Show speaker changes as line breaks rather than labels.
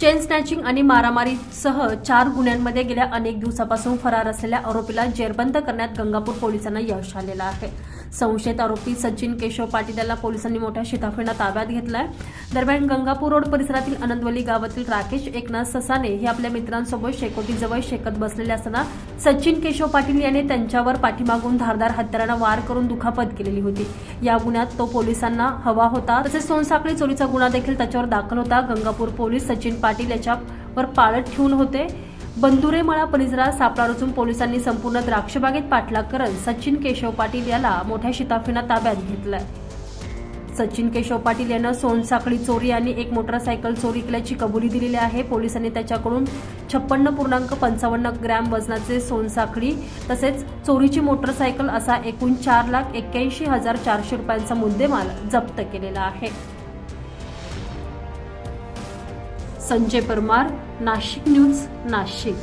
Chain snatching आणि मारामारीसह चार गुन्ह्यांमध्ये गेल्या अनेक दिवसापासून फरार असलेल्या आरोपीला जेरबंद करण्यात गंगापूर पोलिसांना यश आलेलं आहे. संशयित आरोपी सचिन केशव पाटील याला पोलिसांनी मोठ्या शिताफीनं ताब्यात घेतलाय. दरम्यान गंगापूर रोड परिसरातील आनंदवली गावातील राकेश एकनाथ ससाने हे आपल्या मित्रांसोबत शेकोटीजवळ शेकत बसलेले असताना सचिन केशव पाटील याने त्यांच्यावर पाठीमागून धारदार हत्यारानं वार करून दुखापत केलेली होती. या गुन्ह्यात तो पोलिसांना हवा होता. तसेच सोनसाखळी चोरीचा गुन्हा देखील त्याच्यावर दाखल होता. गंगापूर पोलीस सचिन पाटील याच्यावर पाळत ठेवून होते. बंदुरेमळा परिसरात सापळा रचून पोलिसांनी संपूर्ण द्राक्षबागेत पाठलाग करत सचिन केशव पाटील याला मोठ्या शिताफीनं ताब्यात घेतलंय. सचिन केशव पाटील यानं सोनसाखळी चोरी आणि एक मोटरसायकल चोरी केल्याची कबुली दिलेली आहे. पोलिसांनी त्याच्याकडून छप्पन्न पूर्णांक पंचावन्न ग्रॅम वजनाचे सोनसाखळी तसेच चोरीची मोटरसायकल असा एकूण चार लाख एक्क्याऐंशी हजार चारशे रुपयांचा मुद्देमाल जप्त केलेला आहे. संजय परमार नाशिक न्यूज नाशिक.